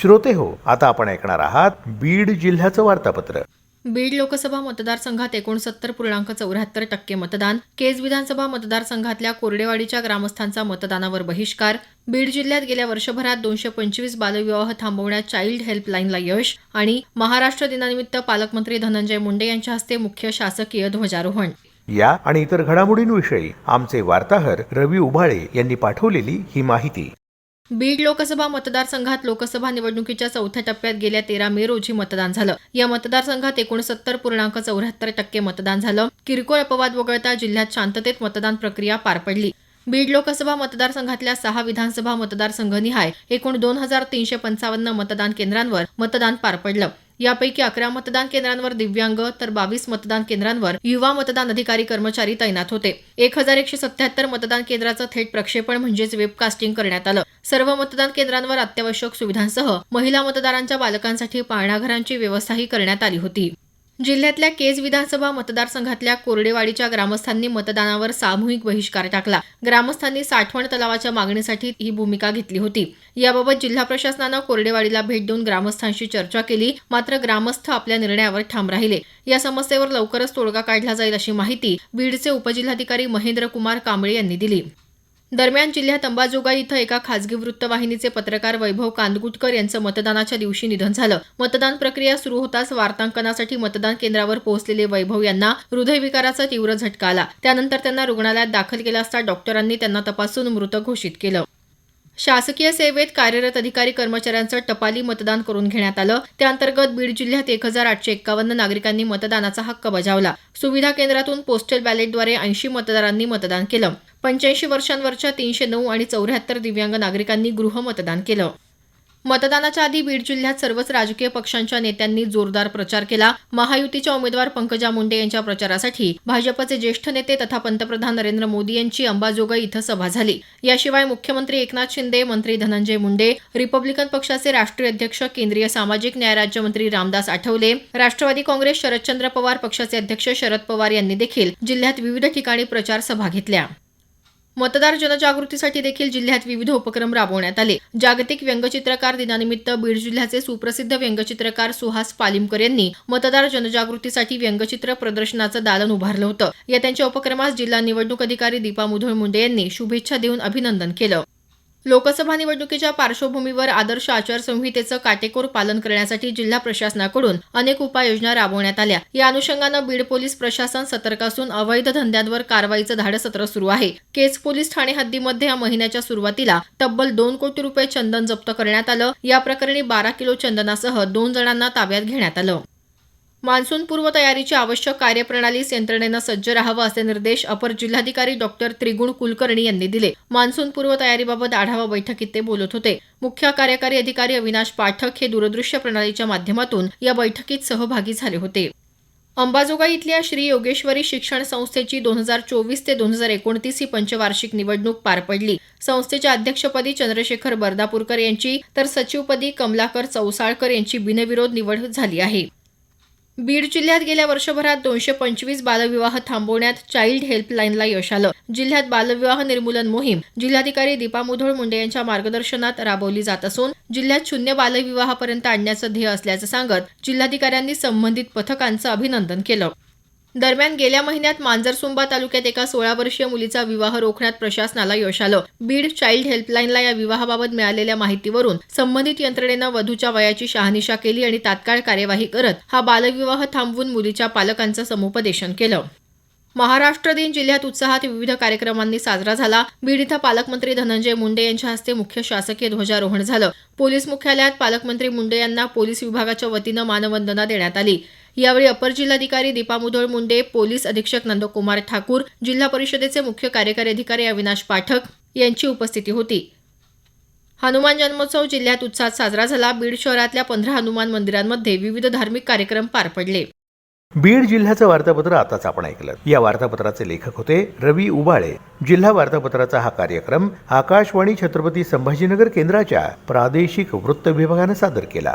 श्रोते हो आता आपण ऐकणार आहात बीड जिल्ह्याचं वार्तापत्र. बीड लोकसभा मतदारसंघात एकोणसत्तर पूर्णांक चौऱ्याहत्तर टक्के मतदान केज विधानसभा मतदारसंघातल्या कोरडेवाडीच्या ग्रामस्थांचा मतदानावर बहिष्कार बीड जिल्ह्यात गेल्या वर्षभरात दोनशे पंचवीस बालविवाह थांबवण्यात चाइल्ड हेल्पलाईनला यश आणि महाराष्ट्र दिनानिमित्त पालकमंत्री धनंजय मुंडे यांच्या हस्ते मुख्य शासकीय ध्वजारोहण. या आणि इतर घडामोडींविषयी आमचे वार्ताहर रवी उभाळे यांनी पाठवलेली ही माहिती. बीड लोकसभा मतदारसंघात लोकसभा निवडणुकीच्या चौथ्या टप्प्यात गेल्या तेरा मे रोजी मतदान झालं. या मतदारसंघात एकोणसत्तर पूर्णांक चौऱ्याहत्तर टक्के मतदान झालं. किरकोळ अपवाद वगळता जिल्ह्यात शांततेत मतदान प्रक्रिया पार पडली. बीड लोकसभा मतदारसंघातल्या सहा विधानसभा मतदारसंघनिहाय एकूण दोन हजार तीनशे पंचावन्न मतदान केंद्रांवर मतदान पार पडलं. यापैकी अकरा मतदान केंद्रांवर दिव्यांग तर बावीस मतदान केंद्रांवर युवा मतदान अधिकारी कर्मचारी तैनात होते. एक हजार एकशे सत्याहत्तर मतदान केंद्राचं थेट प्रक्षेपण म्हणजेच वेबकास्टिंग करण्यात आलं. सर्व मतदान केंद्रांवर अत्यावश्यक सुविधांसह महिला मतदारांच्या बालकांसाठी पाळणाघरांची व्यवस्थाही करण्यात आली होती. जिल्ह्यातल्या केज विधानसभा मतदारसंघातल्या कोरडेवाडीच्या ग्रामस्थांनी मतदानावर सामूहिक बहिष्कार टाकला. ग्रामस्थांनी साठवण तलावाच्या मागणीसाठी ही भूमिका घेतली होती. याबाबत जिल्हा प्रशासनानं कोरडेवाडीला भेट देऊन ग्रामस्थांशी चर्चा केली मात्र ग्रामस्थ आपल्या निर्णयावर ठाम राहिले. या समस्येवर लवकरच तोडगा काढला जाईल अशी माहिती बीडचे उपजिल्हाधिकारी महेंद्र कुमार कांबळे यांनी दिली. दरम्यान जिल्ह्यात अंबाजोगाई इथं एका खासगी वृत्तवाहिनीचे पत्रकार वैभव कांदगुटकर यांचं मतदानाच्या दिवशी निधन झालं. मतदान प्रक्रिया सुरू होताच वार्तांकनासाठी मतदान केंद्रावर पोहोचलेले वैभव यांना हृदयविकाराचा तीव्र झटका आला. त्यानंतर त्यांना रुग्णालयात दाखल केलं असता डॉक्टरांनी त्यांना तपासून मृत घोषित केलं. शासकीय सेवेत कार्यरत अधिकारी कर्मचाऱ्यांचं टपाली मतदान करून घेण्यात आलं. त्याअंतर्गत बीड जिल्ह्यात एक हजार आठशे एक्कावन्न नागरिकांनी मतदानाचा हक्क बजावला. सुविधा केंद्रातून पोस्टल बॅलेटद्वारे ऐंशी मतदारांनी मतदान केलं. पंच्याऐंशी वर्षांवरच्या तीनशे नऊ आणि चौऱ्याहत्तर दिव्यांग नागरिकांनी गृहमतदान केलं. मतदानाच्या आधी बीड जिल्ह्यात सर्वच राजकीय पक्षांच्या नेत्यांनी जोरदार प्रचार केला. महायुतीच्या उमेदवार पंकजा मुंडे यांच्या प्रचारासाठी भाजपचे ज्येष्ठ नेते तथा पंतप्रधान नरेंद्र मोदी यांची अंबाजोगाई इथं सभा झाली. याशिवाय मुख्यमंत्री एकनाथ शिंदे मंत्री धनंजय मुंडे रिपब्लिकन पक्षाचे राष्ट्रीय अध्यक्ष केंद्रीय सामाजिक न्याय राज्यमंत्री रामदास आठवले राष्ट्रवादी काँग्रेस शरदचंद्र पवार पक्षाचे अध्यक्ष शरद पवार यांनी देखील जिल्ह्यात विविध ठिकाणी प्रचार सभा घेतल्या. मतदार जनजागृतीसाठी देखील जिल्ह्यात विविध उपक्रम राबवण्यात आले. जागतिक व्यंगचित्रकार दिनानिमित्त बीड जिल्ह्याचे सुप्रसिद्ध व्यंगचित्रकार सुहास पालिमकर यांनी मतदार जनजागृतीसाठी व्यंगचित्र प्रदर्शनाचं दालन उभारलं होतं. या त्यांच्या उपक्रमास जिल्हा निवडणूक अधिकारी दीपा मुधोळ मुंडे यांनी शुभेच्छा देऊन अभिनंदन केलं. लोकसभा निवडणुकीच्या पार्श्वभूमीवर आदर्श आचारसंहितेचं काटेकोर पालन करण्यासाठी जिल्हा प्रशासनाकडून अनेक उपाययोजना राबवण्यात आल्या. या अनुषंगानं बीड पोलीस प्रशासन सतर्क असून अवैध धंद्यांवर कारवाईचं धाडसत्र सुरू आहे. केज पोलीस ठाणे हद्दीमध्ये या महिन्याच्या सुरुवातीला तब्बल दोन कोटी रुपये चंदन जप्त करण्यात आलं. या प्रकरणी बारा किलो चंदनासह दोन जणांना ताब्यात घेण्यात आलं. मान्सून पूर्व तयारीची आवश्यक कार्यप्रणालीस यंत्रणेनं सज्ज राहावं असे निर्देश अपर जिल्हाधिकारी डॉक्टर त्रिगुण कुलकर्णी यांनी दिले. मान्सून पूर्व तयारीबाबत आढावा बैठकीत ते बोलत होते. मुख्य कार्यकारी अधिकारी अविनाश पाठक हे दूरदृश्य प्रणालीच्या माध्यमातून या बैठकीत सहभागी झाले होते. अंबाजोगाई इथल्या श्री योगेश्वरी शिक्षण संस्थेची दोन हजार चोवीस ते दोन हजार एकोणतीस ही पंचवार्षिक निवडणूक पार पडली. संस्थेच्या अध्यक्षपदी चंद्रशेखर बर्दापूरकर यांची तर सचिवपदी कमलाकर चौसाळकर यांची बिनविरोध निवड झाली आहे. बीड जिल्ह्यात गेल्या वर्षभरात दोनशे पंचवीस बालविवाह थांबवण्यात चाइल्ड हेल्पलाईनला यश आलं. जिल्ह्यात बालविवाह निर्मूलन मोहीम जिल्हाधिकारी दीपा मुधोळ मुंडे यांच्या मार्गदर्शनात राबवली जात असून जिल्ह्यात शून्य बालविवाहापर्यंत आणण्याचं ध्येय असल्याचं सांगत जिल्हाधिकाऱ्यांनी संबंधित पथकांचं अभिनंदन केलं. दरम्यान गेल्या महिन्यात मांजरसुंबा तालुक्यात एका सोळा वर्षीय मुलीचा विवाह रोखण्यात प्रशासनाला यश आलं. बीड चाइल्ड हेल्पलाईनला या विवाहाबाबत मिळालेल्या माहितीवरून संबंधित यंत्रणेनं वधूच्या वयाची शहानिशा केली आणि तात्काळ कार्यवाही करत हा बालविवाह थांबवून मुलीच्या पालकांचं समुपदेशन केलं. महाराष्ट्र दिन जिल्ह्यात उत्साहात विविध कार्यक्रमांनी साजरा झाला. बीड इथं पालकमंत्री धनंजय मुंडे यांच्या हस्ते मुख्य शासकीय ध्वजारोहण झालं. पोलीस मुख्यालयात पालकमंत्री मुंडे यांना पोलीस विभागाच्या वतीनं मानवंदना देण्यात आली. यावेळी अपर जिल्हाधिकारी दीपा मुधोळ मुंडे पोलीस अधीक्षक नंदकुमार ठाकूर जिल्हा परिषदेचे मुख्य कार्यकारी अधिकारी अविनाश पाठक यांची उपस्थिती होती. हनुमान जन्मोत्सव जिल्ह्यात उत्साहात साजरा झाला. बीड शहरातल्या पंधरा हनुमान मंदिरांमध्ये विविध धार्मिक कार्यक्रम पार पडले. बीड जिल्ह्याचं वार्तापत्र आताच आपण ऐकलं. या वार्तापत्राचे लेखक होते रवी उबाळे. जिल्हा वार्तापत्राचा हा कार्यक्रम आकाशवाणी छत्रपती संभाजीनगर केंद्राच्या प्रादेशिक वृत्त विभागानं सादर केला.